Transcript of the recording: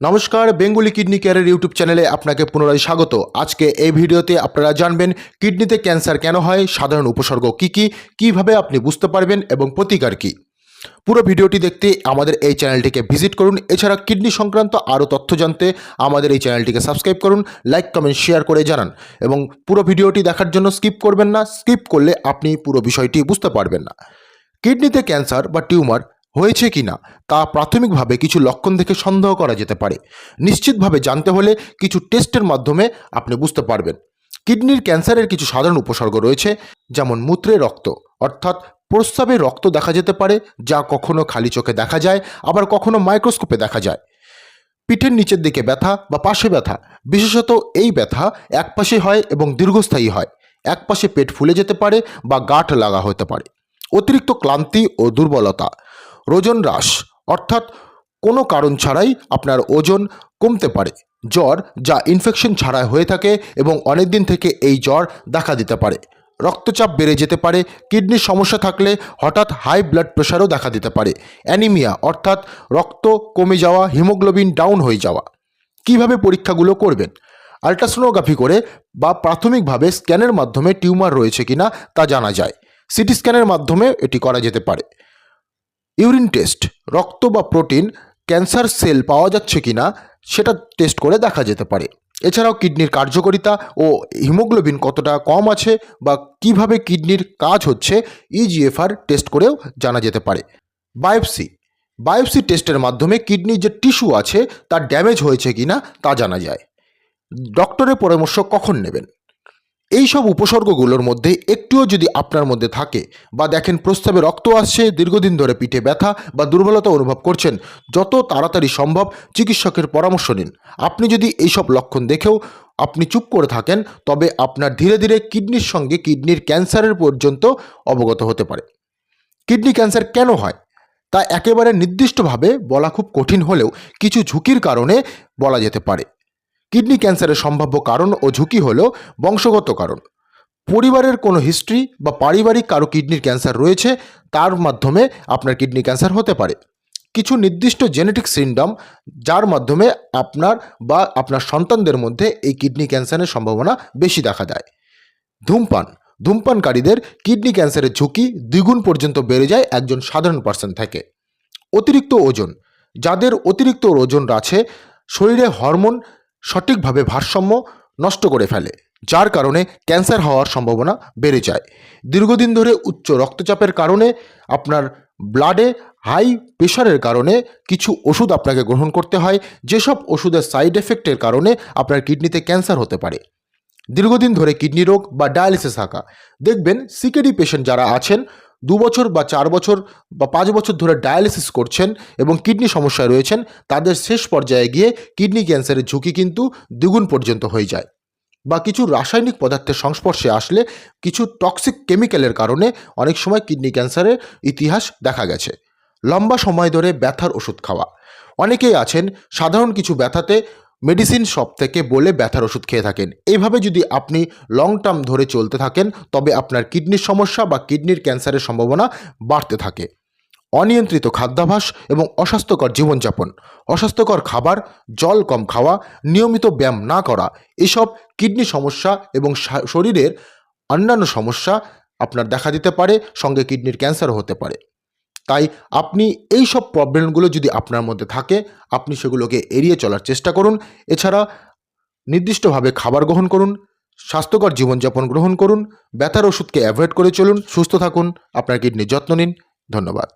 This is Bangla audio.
নমস্কার, বেঙ্গলি কিডনি কেয়ারের ইউটিউব চ্যানেলে আপনাকে পুনরায় স্বাগত। আজকে এই ভিডিওতে আপনারা জানবেন, কিডনিতে ক্যান্সার কেন হয়, সাধারণ উপসর্গ কি কি, কীভাবে আপনি বুঝতে পারবেন এবং প্রতিকার কি। পুরো ভিডিওটি দেখতে আমাদের এই চ্যানেলটিকে ভিজিট করুন। এছাড়া কিডনি সংক্রান্ত আরও তথ্য জানতে আমাদের এই চ্যানেলটিকে সাবস্ক্রাইব করুন, লাইক, কমেন্ট, শেয়ার করে জানান এবং পুরো ভিডিওটি দেখার জন্য স্কিপ করবেন না। স্কিপ করলে আপনি পুরো বিষয়টি বুঝতে পারবেন না। কিডনিতে ক্যান্সার বা টিউমার হয়েছে কি না, তা প্রাথমিকভাবে কিছু লক্ষণ দেখে সন্দেহ করা যেতে পারে। নিশ্চিতভাবে জানতে হলে কিছু টেস্টের মাধ্যমে আপনি বুঝতে পারবেন। কিডনির ক্যান্সারের কিছু সাধারণ উপসর্গ রয়েছে, যেমন মূত্রে রক্ত, অর্থাৎ প্রস্রাবে রক্ত দেখা যেতে পারে, যা কখনো খালি চোখে দেখা যায়, আবার কখনো মাইক্রোস্কোপে দেখা যায়। পিঠের নিচের দিকে ব্যথা বা পাশে ব্যথা, বিশেষত এই ব্যথা এক পাশে হয় এবং দীর্ঘস্থায়ী হয়। এক পাশে পেট ফুলে যেতে পারে বা গাঁঠ লাগা হতে পারে। অতিরিক্ত ক্লান্তি ও দুর্বলতা ওজন হ্রাস, অর্থাৎ কোনো কারণ ছাড়াই আপনার ওজন কমতে পারে। জ্বর যা ইনফেকশন ছাড়া হয়ে থাকে এবং অনেক দিন থেকে এই জ্বর দেখা দিতে পারে। রক্তচাপ বেড়ে যেতে পারে, কিডনির সমস্যা থাকলে হঠাৎ হাই ব্লাড প্রেশারও দেখা দিতে পারে। অ্যানিমিয়া অর্থাৎ রক্ত কমে যাওয়া হিমোগ্লোবিন ডাউন হয়ে যাওয়া। কীভাবে পরীক্ষাগুলো করবেন? আলট্রাসোনোগ্রাফি করে বা প্রাথমিকভাবে স্ক্যানের মাধ্যমে টিউমার রয়েছে কিনা তা জানা যায়। সিটি স্ক্যানের মাধ্যমে এটি করা যেতে পারে। ইউরিন টেস্ট, রক্ত বা প্রোটিন, ক্যান্সার সেল পাওয়া যাচ্ছে কি না সেটা টেস্ট করে দেখা যেতে পারে। এছাড়াও কিডনির কার্যকারিতা ও হিমোগ্লোবিন কতটা কম আছে বা কীভাবে কিডনির কাজ হচ্ছে E ইজিএফআর টেস্ট করেও জানা যেতে পারে। বায়োপসি বায়োপসি টেস্টের মাধ্যমে কিডনির যে টিস্যু আছে, তার ড্যামেজ হয়েছে কি না তা জানা যায়। ডক্টরের পরামর্শ কখন নেবেন? এই সব উপসর্গগুলোর মধ্যে একটুও যদি আপনার মধ্যে থাকে বা দেখেন প্রস্তাবে রক্ত আসছে, দীর্ঘদিন ধরে পিঠে ব্যথা বা দুর্বলতা অনুভব করছেন, যত তাড়াতাড়ি সম্ভব চিকিৎসকের পরামর্শ নিন। আপনি যদি এই সব লক্ষণ দেখেও আপনি চুপ করে থাকেন, তবে আপনার ধীরে ধীরে কিডনির সঙ্গে কিডনির ক্যান্সারের পর্যন্ত অবগত হতে পারে। কিডনি ক্যান্সার কেন হয়? তা একেবারে নির্দিষ্টভাবে বলা খুব কঠিন হলেও কিছু ঝুঁকির কারণে বলা যেতে পারে। কিডনি ক্যান্সারের সম্ভাব্য কারণ ও ঝুঁকি হল বংশগত কারণ। পরিবারের কোনো হিস্ট্রি বা পারিবারিক কারও কিডনির ক্যান্সার রয়েছে, তার মাধ্যমে আপনার কিডনি ক্যান্সার হতে পারে। কিছু নির্দিষ্ট জেনেটিক সিন্ডম যার মাধ্যমে আপনার বা আপনার সন্তানদের মধ্যে এই কিডনি ক্যান্সারের সম্ভাবনা বেশি দেখা দেয়। ধূমপান, ধূমপানকারীদের কিডনি ক্যান্সারের ঝুঁকি দ্বিগুণ পর্যন্ত বেড়ে যায়, একজন সাধারণ পার্সন থেকে। অতিরিক্ত ওজন, যাদের অতিরিক্ত ওজন আছে, শরীরে হরমোন সঠিকভাবে ভারসাম্য নষ্ট করে ফেলে, যার কারণে ক্যান্সার হওয়ার সম্ভাবনা বেড়ে যায়। দীর্ঘদিন ধরে উচ্চ রক্তচাপের কারণে আপনার ব্লাডে হাই প্রেশারের কারণে কিছু ওষুধ আপনাকে গ্রহণ করতে হয়, যেসব ওষুধের সাইড এফেক্টের কারণে আপনার কিডনিতে ক্যান্সার হতে পারে। দীর্ঘদিন ধরে কিডনি রোগ বা ডায়ালিসিস থাকা। দেখবেন সিকেডি পেশেন্ট যারা আছেন দু বছর বা চার বছর বা পাঁচ বছর ধরে ডায়ালিসিস করছেন এবং কিডনি সমস্যায় রয়েছেন, তাদের শেষ পর্যায়ে গিয়ে কিডনি ক্যান্সারের ঝুঁকি কিন্তু দ্বিগুণ পর্যন্ত হয়ে যায়। বা কিছু রাসায়নিক পদার্থের সংস্পর্শে আসলে কিছু টক্সিক কেমিক্যালের কারণে অনেক সময় কিডনি ক্যান্সারের ইতিহাস দেখা গেছে। লম্বা সময় ধরে ব্যথার ওষুধ খাওয়া। অনেকেই আছেন সাধারণ কিছু ব্যথাতে মেডিসিন শপ থেকে বলে ব্যথার ওষুধ খেয়ে থাকেন। এইভাবে যদি আপনি লং টার্ম ধরে চলতে থাকেন, তবে আপনার কিডনির সমস্যা বা কিডনির ক্যান্সারের সম্ভাবনা বাড়তে থাকে। অনিয়ন্ত্রিত খাদ্যাভাস এবং অস্বাস্থ্যকর জীবনযাপন, অস্বাস্থ্যকর খাবার, জল কম খাওয়া, নিয়মিত ব্যায়াম না করা, এসব কিডনি সমস্যা এবং শরীরের অন্যান্য সমস্যা আপনার দেখা দিতে পারে, সঙ্গে কিডনির ক্যান্সারও হতে পারে। তাই আপনি এই সব প্রবলেমগুলো যদি আপনার মধ্যে থাকে, আপনি সেগুলোকে এড়িয়ে চলার চেষ্টা করুন। এছাড়া নির্দিষ্টভাবে খাবার গ্রহণ করুন, স্বাস্থ্যকর জীবনযাপন গ্রহণ করুন, ব্যথার ওষুধকে অ্যাভয়েড করে চলুন, সুস্থ থাকুন, আপনার কিডনির যত্ন নিন। ধন্যবাদ।